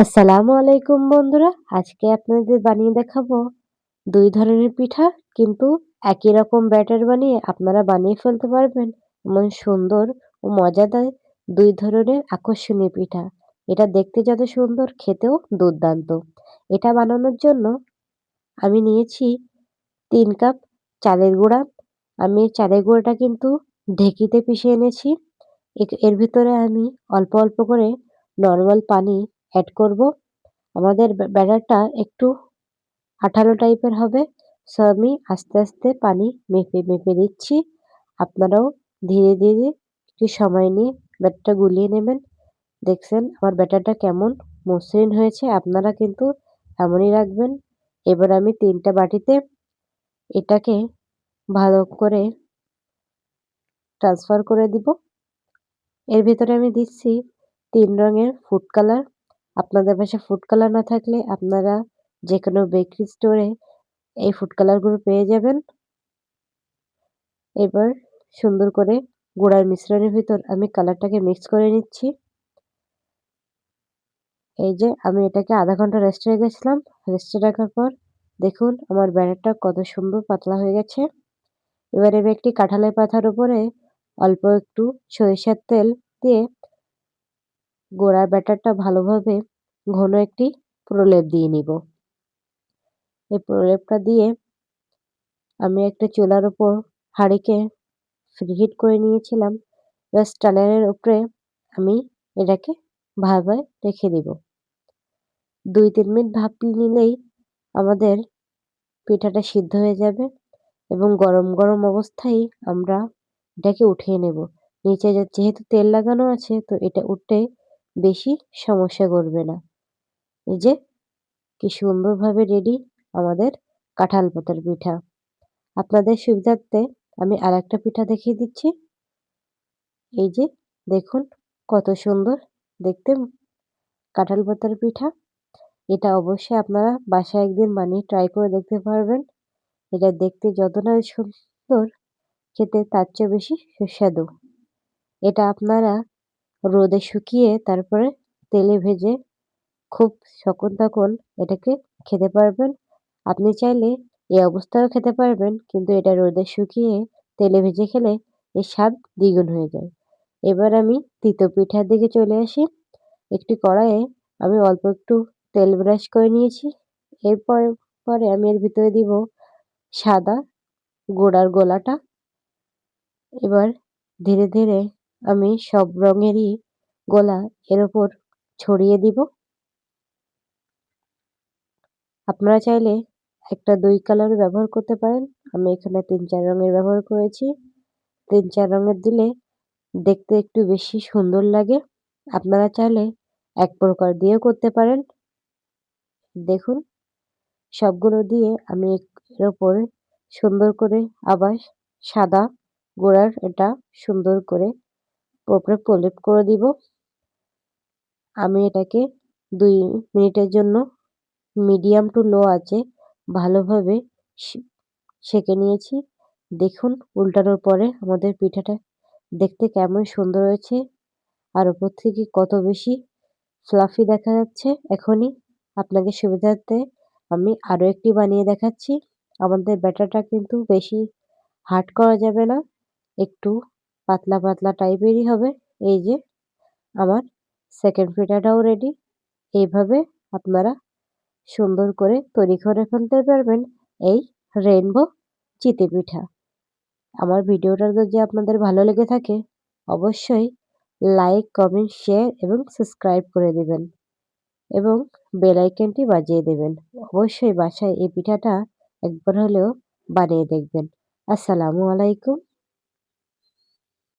আসসালামু আলাইকুম বন্ধুরা, আজকে আপনাদের বানিয়ে দেখাবো দুই ধরনের পিঠা, কিন্তু একই রকম ব্যাটার বানিয়ে আপনারা বানিয়ে ফেলতে পারবেন। এমন সুন্দর ও মজাদার দুই ধরনের আকর্ষণীয় পিঠা। এটা দেখতে যত সুন্দর, খেতেও দুর্দান্ত। এটা বানানোর জন্য আমি নিয়েছি তিন কাপ চালের গুঁড়া। আমি চালের গুঁড়োটা কিন্তু ঢেকিতে পিষে এনেছি। এর ভিতরে আমি অল্প অল্প করে নর্মাল পানি অ্যাড করব। আমাদের ব্যাটারটা একটু আঠালো টাইপের হবে। সো আমি আস্তে আস্তে পানি মেপে মেপে দিচ্ছি। আপনারাও ধীরে ধীরে একটু সময় নিয়ে ব্যাটারটা গুলিয়ে নেবেন। দেখছেন আমার ব্যাটারটা কেমন মসৃণ হয়েছে। আপনারা কিন্তু এমনই রাখবেন। এবার আমি তিনটা বাটিতে এটাকে ভালো করে ট্রান্সফার করে দিব। এর ভিতরে আমি দিচ্ছি তিন রঙের ফুড কালার আপনাদের পাশে ফুড কালার না থাকলে আপনারা যে কোনো বেকারি স্টোরে এই ফুড কালারগুলো পেয়ে যাবেন। এবার সুন্দর করে গুঁড়ার মিশ্রণের ভিতর আমি কালারটাকে মিক্স করে নিচ্ছি। এই যে আমি এটাকে আধা ঘণ্টা রেস্টে রেখেছিলাম রেস্টে রাখার পর দেখুন আমার ব্যাটারটা কত সুন্দর পাতলা হয়ে গেছে। এবার আমি একটি কাঁঠালের পাতার উপরে অল্প একটু সরিষার তেল দিয়ে গোড়ার ব্যাটারটা ভালোভাবে ঘন একটি প্রলেপ দিয়ে নিব। এই প্রলেপটা দিয়ে আমি একটা চুলার উপর হাঁড়িকে হিট করে নিয়েছিলাম। এবার স্টানারের উপরে আমি এটাকে ভাবে রেখে দিব। দুই তিন মিনিট ভাপ নিলেই আমাদের পিঠাটা সিদ্ধ হয়ে যাবে এবং গরম গরম অবস্থায় আমরা এটাকে উঠিয়ে নেব। নিচে যেহেতু তেল লাগানো আছে তো এটা উঠতে বেশি সমস্যা করবে না। এই যে, কি সুন্দরভাবে রেডি আমাদের কাঁঠাল পাতার পিঠা। আপনাদের সুবিধার্থে আমি আর একটা পিঠা দেখিয়ে দিচ্ছি। এই যে, দেখুন কত সুন্দর দেখতে কাঁঠাল পাতার পিঠা। এটা অবশ্যই আপনারা বাসায় একদিন বানিয়ে ট্রাই করে দেখতে পারবেন। এটা দেখতে যত না সুন্দর খেতে তার চেয়ে বেশি সুস্বাদু। এটা আপনারা রোদে শুকিয়ে তারপরে তেলে ভেজে খুব সখন তখন এটাকে খেতে পারবেন। আপনি চাইলে এই অবস্থায়ও খেতে পারবেন, কিন্তু এটা রোদে শুকিয়ে তেলে ভেজে খেলে এর স্বাদ দ্বিগুণ হয়ে যায়। এবার আমি তিতো পিঠার দিকে চলে আসি। একটি কড়াইয়ে আমি অল্প একটু তেল ব্রাশ করে নিয়েছি। এরপর, পরে আমি এর ভিতরে দিব সাদা গোড়ার গোলাটা। এবার ধীরে ধীরে আমি সব রঙেরই গোলা এর ওপর ছড়িয়ে দিব। আপনারা চাইলে একটা দুই কালার ব্যবহার করতে পারেন। আমি এখানে তিন চার রঙের ব্যবহার করেছি। তিন চার রঙের দিলে দেখতে একটু বেশি সুন্দর লাগে। আপনারা চাইলে এক প্রকার দিয়েও করতে পারেন। দেখুন, সবগুলো দিয়ে আমি এর ওপরে সুন্দর করে আবার সাদা গোড়ার এটা সুন্দর করে ওপরে প্রলেপ করে দিব। আমি এটাকে দুই মিনিটের জন্য মিডিয়াম টু লো আছে ভালোভাবে সেঁকে নিয়েছি। দেখুন, উল্টানোর পরে আমাদের পিঠাটা দেখতে কেমন সুন্দর হয়েছে। আর ওপর থেকে কত বেশি ফ্লাফি দেখা যাচ্ছে। এখনই আপনাকে সুবিধার্থে আমি আরও একটি বানিয়ে দেখাচ্ছি। আমাদের ব্যাটারটা কিন্তু বেশি হার্ড করা যাবে না। একটু পাতলা পাতলা টাইপেরই হবে। এই যে, আমার সেকেন্ড পিঠাটাও রেডি এইভাবে আপনারা সুন্দর করে তৈরি করে ফেলতে পারবেন এই রেনবো চিতে পিঠা। আমার ভিডিওটা যদি আপনাদের ভালো লেগে থাকে, অবশ্যই লাইক কমেন্ট শেয়ার এবং সাবস্ক্রাইব করে দেবেন এবং বেল আইকনটি বাজিয়ে দেবেন। অবশ্যই বাসায় এই পিঠাটা একবার হলেও বানিয়ে দেখবেন। আসসালামু আলাইকুম।